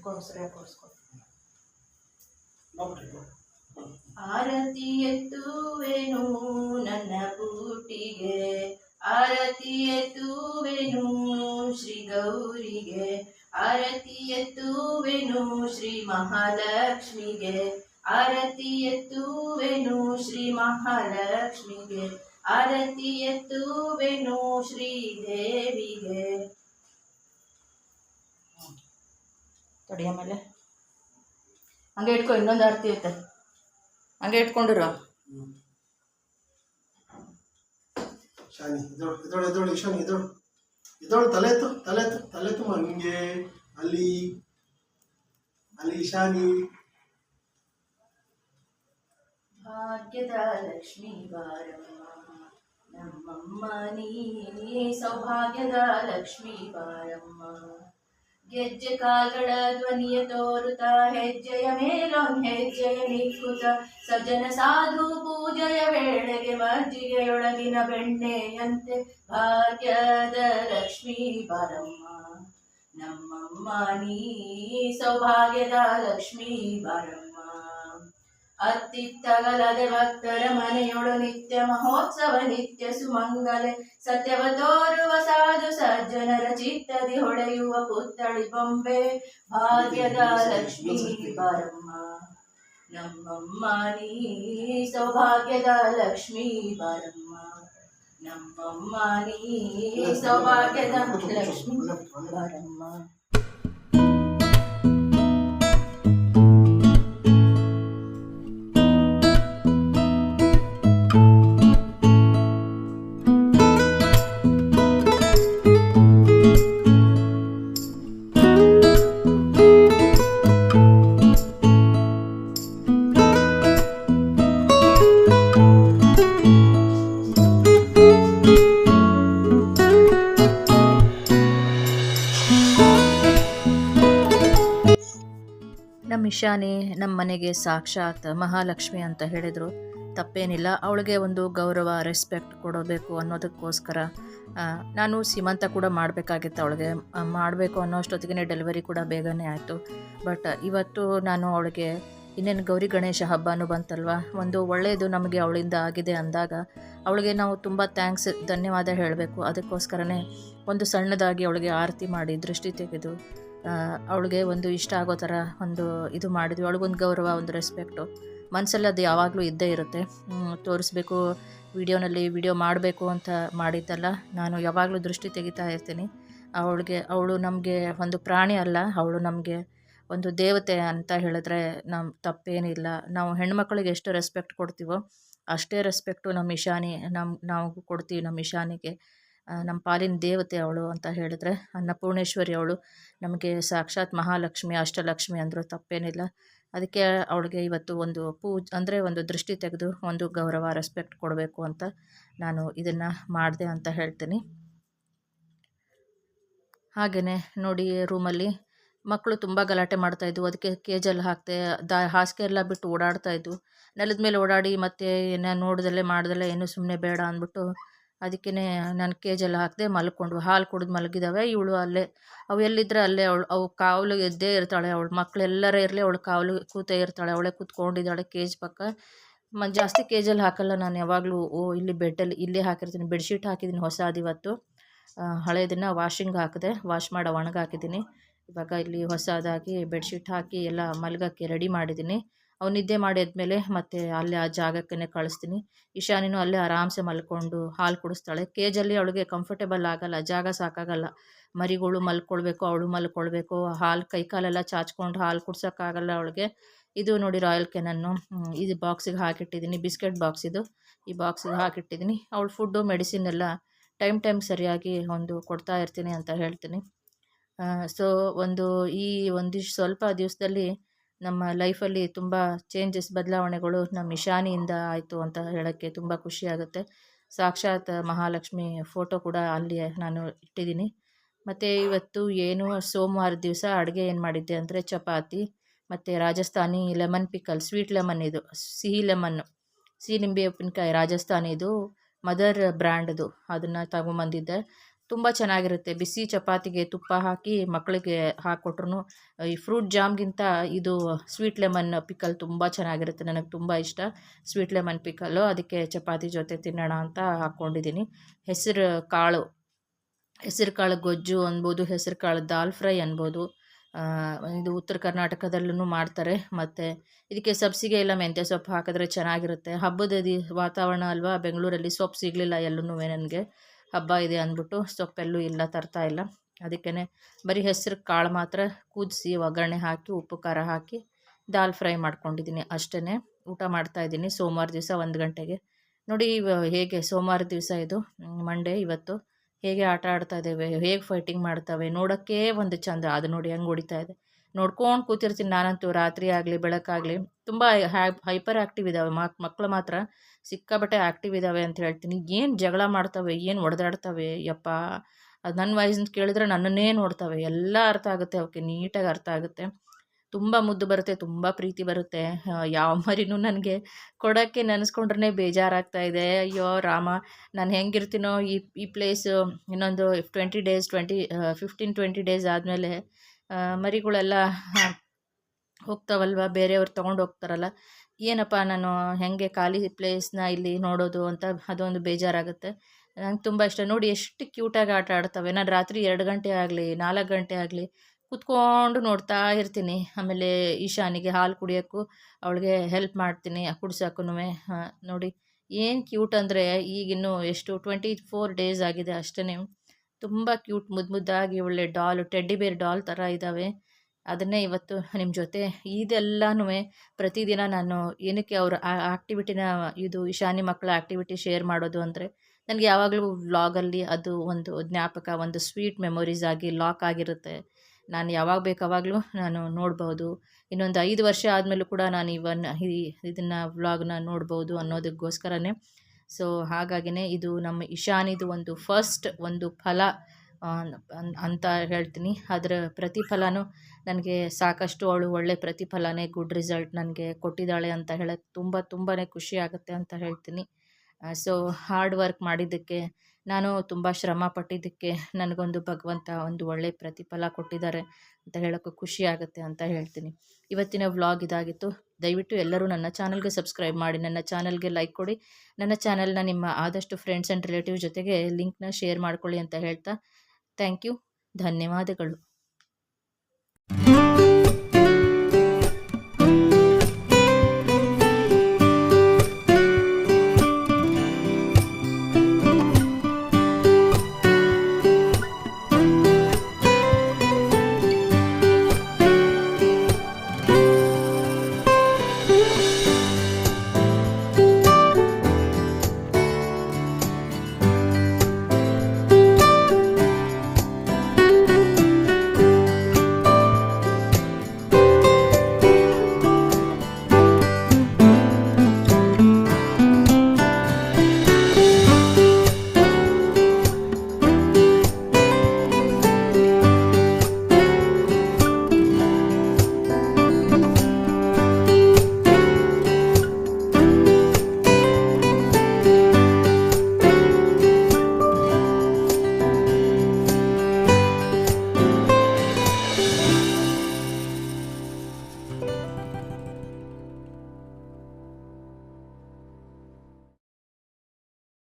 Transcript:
ಹಿಡ್ಕೊಂಡು ಸರಿಯಾಗಿ ಕೊಡಿಸ್ಕೊಂಡು ಆರತಿ ಎತ್ತುವೆನು ನನ್ನ ಬೂಟಿಗೆ. ಆರತಿ ಎತ್ತುವೆನು ಶ್ರೀ ಗೌರಿಗೆ. ಆರತಿ ಎತ್ತುವೆನು ಶ್ರೀ ಮಹಾಲಕ್ಷ್ಮಿಗೆ. ಆರತಿ ಎತ್ತುವೆನು ಶ್ರೀ ಮಹಾಲಕ್ಷ್ಮಿಗೆ. ಆರತಿ ಎತ್ತುವೆನು ಶ್ರೀ ದೇವಿಗೆ. ತಡಿ ಆಮೇಲೆ. ಹಂಗೆ ಇಟ್ಕೊ ಇನ್ನೊಂದು ಆರತಿ ಐತೆ. ಹಂಗೆ ಇಟ್ಕೊಂಡಿರು. ಶಾನಿ ಇದೋಳು ಇದೋಳು ಇದೋಳು ಶಾನಿ ಇದೋಳು ಇದೋಳು ತಲೆ ಎತ್ತು ತಲೆ ಎತ್ತು ತಲೆ ಎತ್ತು ಮಾ ಅಲ್ಲಿ ಅಲ್ಲಿ ಶಾನಿ ಭಾಗ್ಯದ ಲಕ್ಷ್ಮೀ ಬಾರಮ್ಮ ನಮ್ಮಮ್ಮ ನೀ ಸೌಭಾಗ್ಯದ ಲಕ್ಷ್ಮೀ ಬಾರಮ್ಮ. ಗೆಜ್ಜೆ ಕಾಲ್ಗಳ ಧ್ವನಿಯ ತೋರುತ ಹೆಜ್ಜೆಯ ಮೇಲೊಂದ್ ಹೆಜ್ಜೆಯ ನಿಕ್ಕುತ, ಸಜ್ಜನ ಸಾಧು ಪೂಜೆಯ ವೇಳೆಗೆ ಮಜ್ಜಿಗೆಯೊಳಗಿನ ಬೆಣ್ಣೆಯಂತೆ ಭಾಗ್ಯದ ಲಕ್ಷ್ಮೀ ಬಾರಮ್ಮ ನಮ್ಮಮ್ಮ, ನೀ ಸೌಭಾಗ್ಯದ ಲಕ್ಷ್ಮೀ ಬಾರಮ್ಮ ಅತ್ತಿತ್ತಗಲದೆ ಭಕ್ತರ ಮನೆಯೊಳು ನಿತ್ಯ ಮಹೋತ್ಸವ, ನಿತ್ಯ ಸುಮಂಗಲ. ಸತ್ಯವ ತೋರುವ ಸಾಧು ಸಜ್ಜನರ ಚಿತ್ತದಿ ಹೊಡೆಯುವ ಪುತ್ತಳಿ ಬೊಂಬೆ. ಭಾಗ್ಯದ ಲಕ್ಷ್ಮೀ ಬಾರಮ್ಮ ನಮ್ಮಮ್ಮ ನೀ ಸೌಭಾಗ್ಯದ ಲಕ್ಷ್ಮೀ ಬಾರಮ್ಮ ನಮ್ಮಮ್ಮ ನೀ ಸೌಭಾಗ್ಯದ ಲಕ್ಷ್ಮೀ ಬಾರಮ್ಮ ನಮ್ಮ ಇಶಾನಿ ನಮ್ಮ ಮನೆಗೆ ಸಾಕ್ಷಾತ್ ಮಹಾಲಕ್ಷ್ಮಿ ಅಂತ ಹೇಳಿದರು. ತಪ್ಪೇನಿಲ್ಲ, ಅವಳಿಗೆ ಒಂದು ಗೌರವ ರೆಸ್ಪೆಕ್ಟ್ ಕೊಡಬೇಕು ಅನ್ನೋದಕ್ಕೋಸ್ಕರ ನಾನು ಸೀಮಂತ ಕೂಡ ಮಾಡಬೇಕಾಗಿತ್ತು ಅವಳಿಗೆ. ಮಾಡಬೇಕು ಅನ್ನೋ ಅಷ್ಟೊತ್ತಿಗೆ ಡೆಲಿವರಿ ಕೂಡ ಬೇಗನೆ ಆಯಿತು. ಬಟ್ ಇವತ್ತು ನಾನು ಅವಳಿಗೆ, ಇನ್ನೇನು ಗೌರಿ ಗಣೇಶ ಹಬ್ಬನೂ ಬಂತಲ್ವ? ಒಂದು ಒಳ್ಳೆಯದು ನಮಗೆ ಅವಳಿಂದ ಆಗಿದೆ ಅಂದಾಗ, ಅವಳಿಗೆ ನಾವು ತುಂಬ ಥ್ಯಾಂಕ್ಸ್ ಧನ್ಯವಾದ ಹೇಳಬೇಕು. ಅದಕ್ಕೋಸ್ಕರನೇ ಒಂದು ಸಣ್ಣದಾಗಿ ಅವಳಿಗೆ ಆರತಿ ಮಾಡಿ, ದೃಷ್ಟಿ ತೆಗೆದು ಅವಳಿಗೆ ಒಂದು ಇಷ್ಟ ಆಗೋ ಥರ ಒಂದು ಇದು ಮಾಡಿದ್ವಿ. ಅವಳಿಗೊಂದು ಗೌರವ, ಒಂದು ರೆಸ್ಪೆಕ್ಟು ಮನಸ್ಸಲ್ಲಿ ಅದು ಯಾವಾಗಲೂ ಇದ್ದೇ ಇರುತ್ತೆ. ತೋರಿಸ್ಬೇಕು, ವಿಡಿಯೋನಲ್ಲಿ ವಿಡಿಯೋ ಮಾಡಬೇಕು ಅಂತ ಮಾಡಿದ್ದಲ್ಲ. ನಾನು ಯಾವಾಗಲೂ ದೃಷ್ಟಿ ತೆಗಿತಾ ಇರ್ತೀನಿ. ಅವಳಿಗೆ, ಅವಳು ನಮಗೆ ಒಂದು ಪ್ರಾಣಿ ಅಲ್ಲ. ಅವಳು ನಮಗೆ ಒಂದು ದೇವತೆ ಅಂತ ಹೇಳಿದ್ರೆ ನಮ್ಮ ತಪ್ಪೇನಿಲ್ಲ. ನಾವು ಹೆಣ್ಮಕ್ಳಿಗೆ ಎಷ್ಟು ರೆಸ್ಪೆಕ್ಟ್ ಕೊಡ್ತೀವೋ ಅಷ್ಟೇ ರೆಸ್ಪೆಕ್ಟು ನಮ್ಮ ಇಶಾನಿ ನಮ್ಮ ನಾವು ಕೊಡ್ತೀವಿ ನಮ್ಮ ಇಶಾನಿಗೆ ನಮ್ಮ ಪಾಲಿನ ದೇವತೆ ಅವಳು ಅಂತ ಹೇಳಿದ್ರೆ, ಅನ್ನಪೂರ್ಣೇಶ್ವರಿ ಅವಳು ನಮಗೆ ಸಾಕ್ಷಾತ್ ಮಹಾಲಕ್ಷ್ಮಿ, ಅಷ್ಟಲಕ್ಷ್ಮಿ ಅಂದರೂ ತಪ್ಪೇನಿಲ್ಲ. ಅದಕ್ಕೆ ಅವಳಿಗೆ ಇವತ್ತು ಒಂದು ಪೂಜ್, ಅಂದರೆ ಒಂದು ದೃಷ್ಟಿ ತೆಗೆದು ಒಂದು ಗೌರವ ರೆಸ್ಪೆಕ್ಟ್ ಕೊಡಬೇಕು ಅಂತ ನಾನು ಇದನ್ನು ಮಾಡಿದೆ ಅಂತ ಹೇಳ್ತೀನಿ. ಹಾಗೆಯೇ ನೋಡಿ ರೂಮಲ್ಲಿ ಮಕ್ಕಳು ತುಂಬ ಗಲಾಟೆ ಮಾಡ್ತಾಯಿದ್ವು ಅದಕ್ಕೆ ಕೇಜಲ್ಲಿ ಹಾಕ್ತೆ ದ, ಹಾಸಿಗೆ ಎಲ್ಲ ಬಿಟ್ಟು ಓಡಾಡ್ತಾಯಿದ್ವು ನೆಲದ ಮೇಲೆ ಓಡಾಡಿ ಮತ್ತೆ ಏನೋ ನೋಡ್ದಲ್ಲೇ, ಮಾಡ್ದಲ್ಲೇ ಏನು ಸುಮ್ಮನೆ ಬೇಡ ಅಂದ್ಬಿಟ್ಟು ಅದಕ್ಕೇ ನಾನು ಕೇಜಲ್ಲಿ ಹಾಕಿದೆ ಮಲ್ಕೊಂಡು ಹಾಲು ಕುಡಿದು ಮಲಗಿದಾವೆ. ಇವಳು ಅಲ್ಲೇ, ಅವು ಎಲ್ಲಿದ್ರೆ ಅಲ್ಲೇ ಅವಳು, ಅವು ಕಾವಲು ಎದ್ದೇ ಇರ್ತಾಳೆ ಅವಳು ಮಕ್ಕಳೆಲ್ಲರೇ ಇರಲಿ ಅವಳು ಕಾವಲು ಕೂತೇ ಇರ್ತಾಳೆ, ಅವಳೇ ಕೂತ್ಕೊಂಡಿದ್ದಾಳೆ ಕೇಜ್ ಪಕ್ಕ. ಮ, ಜಾಸ್ತಿ ಕೇಜಲ್ಲಿ ಹಾಕಲ್ಲ ನಾನು ಯಾವಾಗಲೂ, ಓ, ಇಲ್ಲಿ ಬೆಡ್ಡಲ್ಲಿ, ಇಲ್ಲೇ ಹಾಕಿರ್ತೀನಿ, ಬೆಡ್ಶೀಟ್ ಹಾಕಿದ್ದೀನಿ ಹೊಸದು ಇವತ್ತು. ಹಳೆಯದನ್ನು ವಾಷಿಂಗ್ ಹಾಕಿದೆ ವಾಶ್ ಮಾಡಿ ಒಣಗಾಕಿದ್ದೀನಿ ಇವಾಗ ಇಲ್ಲಿ ಹೊಸದಾಗಿ ಬೆಡ್ಶೀಟ್ ಹಾಕಿ ಎಲ್ಲ ಮಲ್ಗಕ್ಕೆ ರೆಡಿ ಮಾಡಿದ್ದೀನಿ. ಅವ್ನು ನಿದ್ದೆ ಮಾಡಿದ್ಮೇಲೆ ಮತ್ತೆ ಅಲ್ಲೇ ಆ ಜಾಗಕ್ಕೇ ಕಳಿಸ್ತೀನಿ. ಇಶಾನಿನೂ ಅಲ್ಲೇ ಆರಾಮ್ಸೆ ಮಲ್ಕೊಂಡು ಹಾಲು ಕುಡಿಸ್ತಾಳೆ. ಕೇಜಲ್ಲಿ ಅವಳಿಗೆ ಕಂಫರ್ಟೇಬಲ್ ಆಗಲ್ಲ, ಜಾಗ ಸಾಕಾಗಲ್ಲ. ಮರಿಗಳು ಮಲ್ಕೊಳ್ಬೇಕು, ಅವಳು ಮಲ್ಕೊಳ್ಬೇಕು. ಹಾಲು ಕೈಕಾಲೆಲ್ಲ ಚಾಚ್ಕೊಂಡು ಹಾಲು ಕುಡ್ಸೋಕ್ಕಾಗಲ್ಲ ಅವಳಿಗೆ. ಇದು ನೋಡಿ ರಾಯಲ್ ಕೆನನ್ನು. ಇದು ಬಾಕ್ಸಿಗೆ ಹಾಕಿಟ್ಟಿದ್ದೀನಿ. ಬಿಸ್ಕೆಟ್ ಬಾಕ್ಸ್ ಇದು. ಈ ಬಾಕ್ಸಿಗೆ ಹಾಕಿಟ್ಟಿದ್ದೀನಿ. ಅವಳು ಫುಡ್ಡು ಮೆಡಿಸಿನ್ ಎಲ್ಲ ಟೈಮ್ ಟೈಮ್ ಸರಿಯಾಗಿ ಒಂದು ಕೊಡ್ತಾ ಇರ್ತೀನಿ ಅಂತ ಹೇಳ್ತೀನಿ. ಸೊ ಒಂದು ಈ ಒಂದಿಷ್ಟು ಸ್ವಲ್ಪ ದಿವಸದಲ್ಲಿ ನಮ್ಮ ಲೈಫಲ್ಲಿ ತುಂಬ ಚೇಂಜಸ್, ಬದಲಾವಣೆಗಳು ನಮ್ಮ ಇಶಾನಿಯಿಂದ ಆಯಿತು ಅಂತ ಹೇಳೋಕ್ಕೆ ತುಂಬ ಖುಷಿಯಾಗುತ್ತೆ. ಸಾಕ್ಷಾತ್ ಮಹಾಲಕ್ಷ್ಮಿ ಫೋಟೋ ಕೂಡ ಅಲ್ಲಿ ನಾನು ಇಟ್ಟಿದ್ದೀನಿ. ಮತ್ತು ಇವತ್ತು ಏನು, ಸೋಮವಾರ ದಿವಸ ಅಡುಗೆ ಏನು ಮಾಡಿದ್ದೆ ಅಂದರೆ ಚಪಾತಿ, ಮತ್ತು Rajasthani lemon pickle, sweet lemon ಇದು, ಸಿಹಿ ಲೆಮನ್ನು, ಸಿಹಿ ನಿಂಬೆ ಉಪ್ಪಿನಕಾಯಿ ರಾಜಸ್ಥಾನಿದು, ಮದರ್ ಬ್ರ್ಯಾಂಡ್ದು ಅದನ್ನು ತಗೊಂಬಂದಿದ್ದೆ ತುಂಬ ಚೆನ್ನಾಗಿರುತ್ತೆ. ಬಿಸಿ ಚಪಾತಿಗೆ ತುಪ್ಪ ಹಾಕಿ ಮಕ್ಕಳಿಗೆ ಹಾಕ್ಕೊಟ್ರು ಈ ಫ್ರೂಟ್ ಜಾಮ್ಗಿಂತ ಇದು ಸ್ವೀಟ್ ಲೆಮನ್ ಪಿಕಲ್ ತುಂಬ ಚೆನ್ನಾಗಿರುತ್ತೆ. ನನಗೆ ತುಂಬ ಇಷ್ಟ. ಸ್ವೀಟ್ ಲೆಮನ್ ಪಿಕಲ್ಲು, ಅದಕ್ಕೆ ಚಪಾತಿ ಜೊತೆ ತಿನ್ನೋಣ ಅಂತ ಹಾಕ್ಕೊಂಡಿದ್ದೀನಿ ಹೆಸರು ಕಾಳು ಹೆಸರು ಕಾಳು ಗೊಜ್ಜು ಅನ್ಬೋದು, ಹೆಸರು ಕಾಳು ದಾಲ್ ಫ್ರೈ ಅನ್ಬೋದು. ಇದು ಉತ್ತರ ಕರ್ನಾಟಕದಲ್ಲೂ ಮಾಡ್ತಾರೆ. ಮತ್ತು ಇದಕ್ಕೆ ಸಬ್ಸಿಗೆ ಇಲ್ಲ, ಮೆಂತ್ಯ ಸೊಪ್ಪು ಹಾಕಿದ್ರೆ ಚೆನ್ನಾಗಿರುತ್ತೆ. ಹಬ್ಬದ ವಾತಾವರಣ ಅಲ್ವಾ, ಬೆಂಗಳೂರಲ್ಲಿ ಸೊಪ್ಪು ಸಿಗಲಿಲ್ಲ ಎಲ್ಲೂ ನನಗೆ. ಹಬ್ಬ ಇದೆ ಅಂದ್ಬಿಟ್ಟು ಸೊಪ್ಪೆಲ್ಲೂ ಇಲ್ಲ, ತರ್ತಾ ಇಲ್ಲ. ಅದಕ್ಕೇ ಬರೀ ಹೆಸರು ಕಾಳು ಮಾತ್ರ ಕುದಿಸಿ ಒಗ್ಗರಣೆ ಹಾಕಿ, ಉಪ್ಪು, ಖಾರ ಹಾಕಿ ದಾಲ್ ಫ್ರೈ ಮಾಡ್ಕೊಂಡಿದ್ದೀನಿ ಅಷ್ಟೇ ಊಟ ಮಾಡ್ತಾಯಿದ್ದೀನಿ ಸೋಮವಾರ ದಿವಸ ಒಂದು ಗಂಟೆಗೆ. ನೋಡಿ ಹೇಗೆ ಸೋಮವಾರ ದಿವಸ ಇದು ಮಂಡೇ ಇವತ್ತು ಹೇಗೆ ಆಟ ಆಡ್ತಾ ಇದ್ದೇವೆ, ಹೇಗೆ ಫೈಟಿಂಗ್ ಮಾಡ್ತವೆ, ನೋಡೋಕ್ಕೇ ಒಂದು ಚಂದ. ಅದು ನೋಡಿ ಹೆಂಗೆ ಹೊಡಿತಾ ಇದೆ. ನೋಡ್ಕೊಂಡು ಕೂತಿರ್ತೀನಿ ನಾನಂತೂ, ರಾತ್ರಿ ಆಗಲಿ, ಬೆಳಕಾಗಲಿ. ತುಂಬ ಹೈಪರ್ ಆ್ಯಕ್ಟಿವ್ ಇದ್ದಾವೆ ಮಕ್ ಮಕ್ಕಳು ಮಾತ್ರ ಸಿಕ್ಕಾಬಟ್ಟೆ ಆ್ಯಕ್ಟಿವ್ ಇದ್ದಾವೆ ಅಂತ ಹೇಳ್ತೀನಿ. ಏನು ಜಗಳ ಮಾಡ್ತವೆ, ಏನು ಹೊಡೆದಾಡ್ತವೆ ಯಪ್ಪ. ಅದು ನನ್ನ ವಯಸ್ಸಿನ ಕೇಳಿದ್ರೆ ನನ್ನನ್ನೇ ನೋಡ್ತವೆ. ಎಲ್ಲ ಅರ್ಥ ಆಗುತ್ತೆ ಅವಕ್ಕೆ ನೀಟಾಗಿ ಅರ್ಥ ಆಗುತ್ತೆ. ತುಂಬ ಮುದ್ದು ಬರುತ್ತೆ, ತುಂಬ ಪ್ರೀತಿ ಬರುತ್ತೆ. ಯಾವ ಮರಿನೂ ನನಗೆ ಕೊಡೋಕ್ಕೆ ನೆನೆಸ್ಕೊಂಡ್ರೆ ಬೇಜಾರಾಗ್ತಾ ಇದೆ. ಅಯ್ಯೋ, ರಾಮ, ನಾನು ಹೆಂಗಿರ್ತೀನೋ ಈ ಈ ಪ್ಲೇಸು ಇನ್ನೊಂದು twenty days twenty fifteen twenty days ಆದಮೇಲೆ ಮರಿಗಳೆಲ್ಲ ಹೋಗ್ತಾವಲ್ವ? ಬೇರೆಯವ್ರು ತೊಗೊಂಡು ಹೋಗ್ತಾರಲ್ಲ. ಏನಪ್ಪ ನಾನು ಹೇಗೆ ಖಾಲಿ ಪ್ಲೇಸ್ನ ಇಲ್ಲಿ ನೋಡೋದು ಅಂತ ಅದೊಂದು ಬೇಜಾರಾಗುತ್ತೆ. ನಂಗೆ ತುಂಬ ಇಷ್ಟ. ನೋಡಿ ಎಷ್ಟು ಕ್ಯೂಟಾಗಿ ಆಟ ಆಡ್ತವೆ. ನಾನು ರಾತ್ರಿ ಎರಡು ಗಂಟೆ ಆಗಲಿ, ನಾಲ್ಕು ಗಂಟೆ ಆಗಲಿ ಕುತ್ಕೊಂಡು ನೋಡ್ತಾ ಇರ್ತೀನಿ. ಆಮೇಲೆ ಈಶಾನಿಗೆ ಹಾಲು ಕುಡಿಯೋಕ್ಕೂ ಅವಳಿಗೆ ಹೆಲ್ಪ್ ಮಾಡ್ತೀನಿ ಕುಡ್ಸೋಕ್ಕೂ ನೋಡಿ ಏನು ಕ್ಯೂಟ್ ಅಂದರೆ ಈಗಿನ್ನೂ ಎಷ್ಟು ಟ್ವೆಂಟಿ ಫೋರ್ ಡೇಸ್ ಆಗಿದೆ ಅಷ್ಟೇ ತುಂಬ ಕ್ಯೂಟ್ ಮುದ್ದು ಮುದ್ದಾಗಿ ಒಳ್ಳೆ ಡಾಲ್, ಟೆಡ್ಡಿ ಬೇರ್ ಡಾಲ್ ಥರ ಇದ್ದಾವೆ ಅದನ್ನೇ ಇವತ್ತು ನಿಮ್ಮ ಜೊತೆ ಇದೆಲ್ಲನೂ ಪ್ರತಿದಿನ ನಾನು ಏನಕ್ಕೆ ಅವ್ರ ಆಕ್ಟಿವಿಟಿನ ಇದು ಇಶಾನಿ ಮಕ್ಕಳ ಆ್ಯಕ್ಟಿವಿಟಿ ಶೇರ್ ಮಾಡೋದು ಅಂದರೆ ನನಗೆ ಯಾವಾಗಲೂ ವ್ಲಾಗಲ್ಲಿ ಅದು ಒಂದು ಜ್ಞಾಪಕ, ಒಂದು ಸ್ವೀಟ್ ಮೆಮೊರೀಸ್ ಆಗಿ ಲಾಕ್ ಆಗಿರುತ್ತೆ. ನಾನು ಯಾವಾಗ ಬೇಕಾವಾಗಲೂ ನಾನು ನೋಡ್ಬೋದು. ಇನ್ನೊಂದು ಐದು ವರ್ಷ ಆದಮೇಲೂ ಕೂಡ ನಾನು ಇವನ್ ಇದನ್ನು ವ್ಲಾಗ್ನ ನೋಡ್ಬೋದು ಅನ್ನೋದಕ್ಕೋಸ್ಕರನೇ ಸೊ ಹಾಗಾಗಿನೇ ಇದು ನಮ್ಮ ಇಶಾನಿದು ಒಂದು ಫಸ್ಟ್ ಒಂದು ಫಲ ಅಂತ ಹೇಳ್ತೀನಿ. ಅದರ ಪ್ರತಿಫಲನೂ ನನಗೆ ಸಾಕಷ್ಟು ಅವಳು ಒಳ್ಳೆ ಪ್ರತಿಫಲನೇ ಗುಡ್ ರಿಸಲ್ಟ್ ನನಗೆ ಕೊಟ್ಟಿದ್ದಾಳೆ ಅಂತ ಹೇಳಕ್ಕೆ ತುಂಬ ತುಂಬಾ ಖುಷಿ ಆಗುತ್ತೆ ಅಂತ ಹೇಳ್ತೀನಿ. ಸೊ ಹಾರ್ಡ್ ವರ್ಕ್ ಮಾಡಿದ್ದಕ್ಕೆ ನಾನು ತುಂಬ ಶ್ರಮ ಪಟ್ಟಿದ್ದಕ್ಕೆ ನನಗೊಂದು ಭಗವಂತ ಒಂದು ಒಳ್ಳೆ ಪ್ರತಿಫಲ ಕೊಟ್ಟಿದ್ದಾರೆ ಅಂತ ಹೇಳೋಕ್ಕೂ ಖುಷಿ ಆಗುತ್ತೆ ಅಂತ ಹೇಳ್ತೀನಿ. ಇವತ್ತಿನ ವ್ಲಾಗ್ ಇದಾಗಿತ್ತು. ದಯವಿಟ್ಟು ಎಲ್ಲರೂ ನನ್ನ ಚಾನಲ್ಗೆ ಸಬ್ಸ್ಕ್ರೈಬ್ ಮಾಡಿ, ನನ್ನ ಚಾನಲ್ಗೆ ಲೈಕ್ ಕೊಡಿ. ನನ್ನ ಚಾನಲ್ನ ನಿಮ್ಮ ಆದಷ್ಟು ಫ್ರೆಂಡ್ಸ್ ಆ್ಯಂಡ್ ರಿಲೇಟಿವ್ ಜೊತೆಗೆ ಲಿಂಕ್ನ ಶೇರ್ ಮಾಡ್ಕೊಳ್ಳಿ ಅಂತ ಹೇಳ್ತಾ ಥ್ಯಾಂಕ್ ಯು. ಧನ್ಯವಾದಗಳು.